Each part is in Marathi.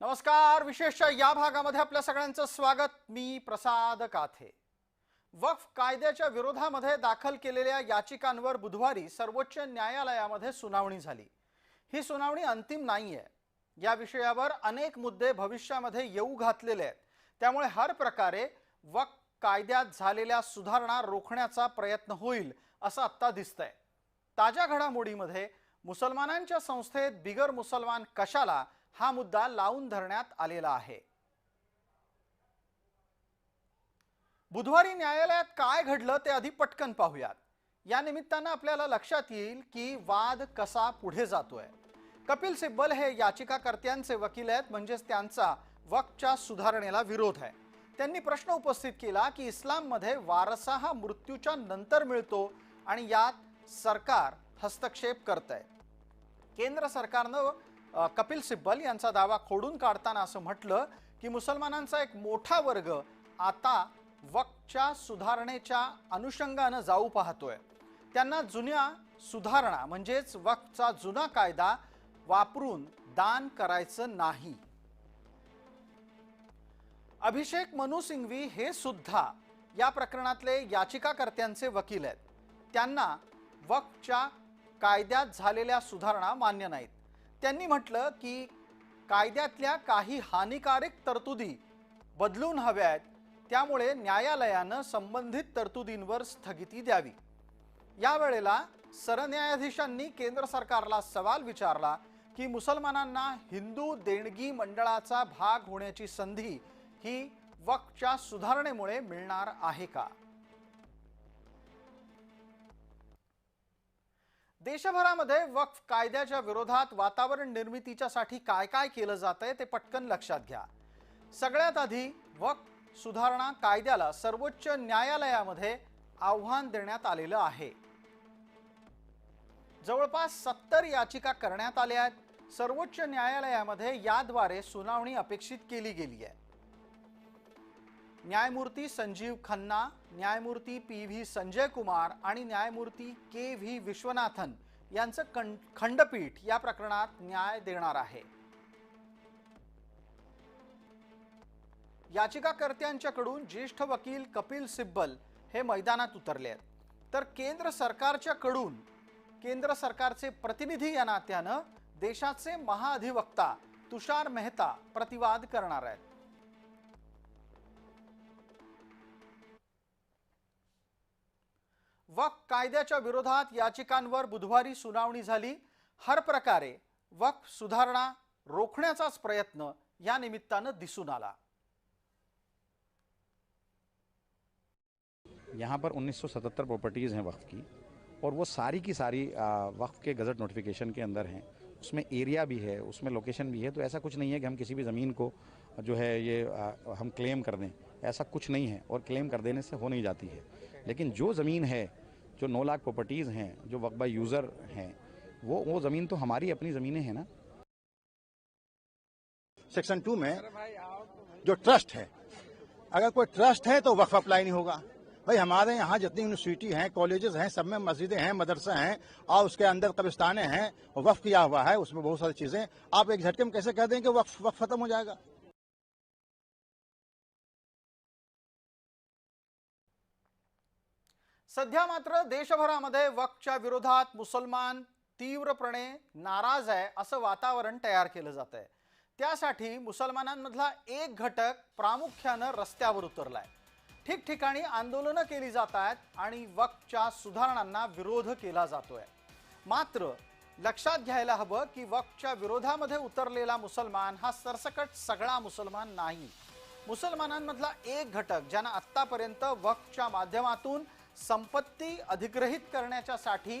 नमस्कार विशेषच्या या भागामध्ये आपल्या सगळ्यांचं स्वागत. मी प्रसाद काथे. वक्फ कायद्याच्या विरोधामध्ये दाखल केलेल्या याचिकांवर बुधवारी सर्वोच्च न्यायालयामध्ये सुनावणी झाली. ही सुनावणी अंतिम नाहीये. या विषयावर अनेक मुद्दे भविष्यामध्ये येऊ घातलेले आहेत. त्यामुळे हर प्रकारे वक्फ कायद्यात झालेल्या सुधारणा रोखण्याचा प्रयत्न होईल असं आत्ता दिसतंय. ताज्या घडामोडीमध्ये मुसलमानांच्या संस्थेत बिगर मुसलमान कशाला हा मुद्दा लावून धरण्यात आलेला आहे. बुधवारी न्यायालयात काय घडलं ते आधी पटकन पाहूयात. या निमित्तानं आपल्याला लक्षात येईल की वाद कसा पुढे जातोय. कपिल सिब्बल हे याचिकाकर्त्यांचे वकील आहेत म्हणजेच त्यांचा वक्च्या सुधारणेला विरोध आहे. त्यांनी प्रश्न उपस्थित केला की इस्लाममध्ये वारसा हा मृत्यूच्या नंतर मिळतो आणि यात सरकार हस्तक्षेप करत आहे केंद्र सरकारनं कपिल सिब्बल यांचा दावा खोडून काढताना असं म्हटलं की मुसलमानांचा एक मोठा वर्ग आता वक्च्या सुधारणेच्या अनुषंगानं जाऊ पाहतोय. त्यांना जुन्या सुधारणा म्हणजेच वक्चा जुना कायदा वापरून दान करायचं नाही. अभिषेक मनु सिंघवी हे सुद्धा या प्रकरणातले याचिकाकर्त्यांचे वकील आहेत. त्यांना वक्‍च्या कायद्यात झालेल्या सुधारणा मान्य नाहीत. त्यांनी म्हटलं की कायद्यातल्या काही हानिकारक तरतुदी बदलून हव्या आहेत त्यामुळे न्यायालयानं संबंधित तरतुदींवर स्थगिती द्यावी. यावेळेला सरन्यायाधीशांनी केंद्र सरकारला सवाल विचारला की मुसलमानांना हिंदू देणगी मंडळाचा भाग होण्याची संधी ही वक्च्या सुधारणेमुळे मिळणार आहे का? देशभरामध्ये वक्फ कायद्याच्या विरोधात वातावरण निर्मितीच्यासाठी काय काय केलं जातंय ते पटकन लक्षात घ्या. सगळ्यात आधी वक्फ सुधारणा कायद्याला सर्वोच्च न्यायालयामध्ये आव्हान देण्यात आलेलं आहे. जवळपास सत्तर याचिका करण्यात आल्या आहेत. सर्वोच्च न्यायालयामध्ये याद्वारे सुनावणी अपेक्षित केली गेली आहे. न्यायमूर्ती संजीव खन्ना न्यायमूर्ती पी व्ही संजय कुमार आणि न्यायमूर्ती के व्ही विश्वनाथन यांचं कं- खंडपीठ या प्रकरणात न्याय देणार आहे. याचिकाकर्त्यांच्याकडून ज्येष्ठ वकील कपिल सिब्बल हे मैदानात उतरले आहेत. तर केंद्र सरकारच्याकडून केंद्र सरकारचे प्रतिनिधी या नात्यानं देशाचे महाअधिवक्ता तुषार मेहता प्रतिवाद करणार आहेत. वक्फ कायद्याच्या विरोधात याचिकांवर बुधवारी सुनावणी झाली. हर प्रकारे वक्फ सुधारणा रोखण्याचाच प्रयत्न या निमित्तानं दिसून आला. यहाँ पर 1977 प्रॉपर्टीज़ हैं वक्फ की और वो सारी की सारी वक्फ के गज़ट नोटिफिकेशन के अंदर हैं। उसमें एरिया भी है उसमें लोकेशन भी है तो ऐसा कुछ नहीं है कि हम किसी भी ज़मीन को जो है ये आ, हम क्लेम कर दें। ऐसा कुछ नहीं है और क्लेम कर देने से हो नहीं जाती है। लेकिन जो ज़मीन है जो नौ लाख प्रॉपर्टीज़ हैं, जो वक्फ बाई यूज़र हैं, वो वो ज़मीन तो हमारी अपनी ज़मीनें हैं ना। सेक्शन टू में जो ट्रस्ट है, अगर कोई ट्रस्ट है तो वक्फ अप्लाई नहीं होगा। भाई, हमारे यहाँ जितनी यूनिवर्सिटी हैं कॉलेजेस हैं, सब में मस्जिदें हैं, मदरसे हैं, और उसके अंदर कब्रिस्ताने हैं, वक्फ किया हुआ है, उसमें बहुत सारी चीज़ें। आप एक झटके में कैसे कह दें कि वक्फ वक्फ खत्म हो जाएगा? सध्या मात्र देशभरामध्ये वक्च्या विरोधात मुसलमान तीव्रपणे नाराज आहे असं वातावरण तयार केलं जात आहे त्यासाठी मुसलमानांमधला एक घटक प्रामुख्यानं रस्त्यावर उतरलाय. ठिकठिकाणी आंदोलनं केली जात आहेत आणि वक्च्या सुधारणांना विरोध केला जातोय. मात्र लक्षात घ्यायला हवं की वक्च्या विरोधामध्ये उतरलेला मुसलमान हा सरसकट सगळा मुसलमान नाही. मुसलमानांमधला एक घटक ज्यांना आत्तापर्यंत वक्च्या माध्यमातून संपत्ती अधिग्रहित करण्याच्यासाठी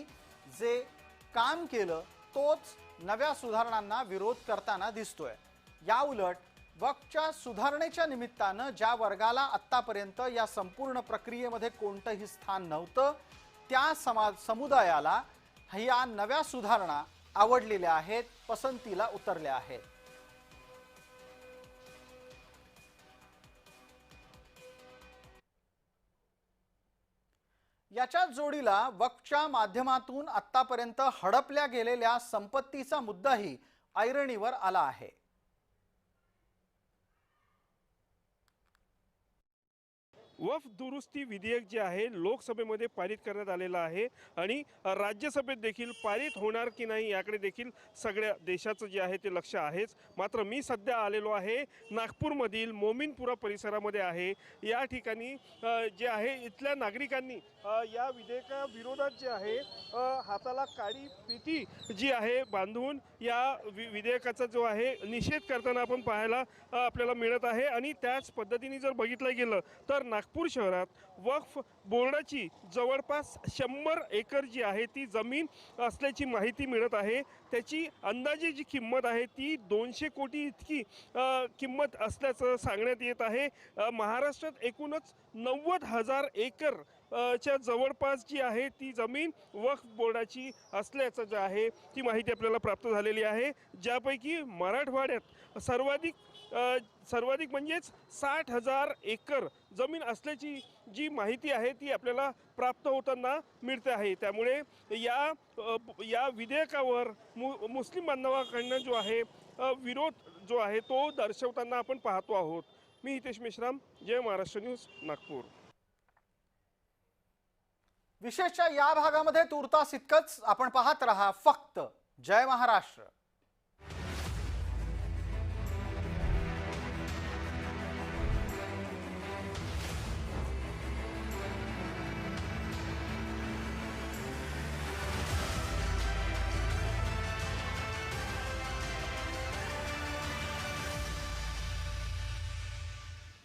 जे काम केलं तोच नव्या सुधारणांना विरोध करताना दिसतोय. या उलट वक्च्या सुधारणेच्या निमित्तानं ज्या वर्गाला आत्तापर्यंत या संपूर्ण प्रक्रियेमध्ये कोणतंही स्थान नव्हतं त्या समाज समुदायाला ह्या नव्या सुधारणा आवडलेल्या आहेत पसंतीला उतरल्या आहेत. याच्याच जोडीला वक्फच्या माध्यमातून आतापर्यंत हडपल्या गेलेल्या संपत्तीचा मुद्दाही ऐरणीवर आला आहे. वफ दुरुस्ती विधेयक जे आहे लोकसभेमध्ये पारित करण्यात आलेलं आहे आणि राज्यसभेत देखील पारित होणार की नाही याकडे देखील सगळ्या देशाचं जे आहे ते लक्ष आहेच. मात्र मी सध्या आलेलो आहे नागपूरमधील मोमिनपुरा परिसरामध्ये आहे. या ठिकाणी जे आहे इथल्या नागरिकांनी या विधेयकाविरोधात जे आहे हाताला काळी पिठी जी आहे बांधून या वि विधेयकाचा जो आहे निषेध करताना आपण पाहायला आपल्याला मिळत आहे. आणि त्याच पद्धतीने जर बघितलं गेलं तर नागपूर शहरात वक्फ बोर्डाची जवळपास शंभर एकर जी आहे ती जमीन असल्याची माहिती मिळत आहे. त्याची अंदाजे जी किंमत आहे ती दोनशे कोटी इतकी किंमत असल्याचं सांगण्यात येत आहे. महाराष्ट्रात एकूणच नव्वद हजार एकर च्या जवळपास जी आहे ती जमीन वक्फ बोर्डाची असल्याचं जे आहे ती माहिती आपल्याला प्राप्त झालेली आहे. ज्यापैकी मराठवाड्यात सर्वाधिक सर्वाधिक म्हणजेच साठ हजार एकर जमीन असल्याची जी माहिती आहे ती आपल्याला प्राप्त होताना मिळते आहे. त्यामुळे या या विधेयकावर मु मुस्लिम बांधवाकडनं जो आहे विरोध जो आहे तो दर्शवताना आपण पाहतो आहोत. मी हितेश मेश्राम जय महाराष्ट्र न्यूज नागपूर. विशेषच्या या भागामध्ये तुर्तास इतकंच आपण पाहत रहा. फक्त जय महाराष्ट्र.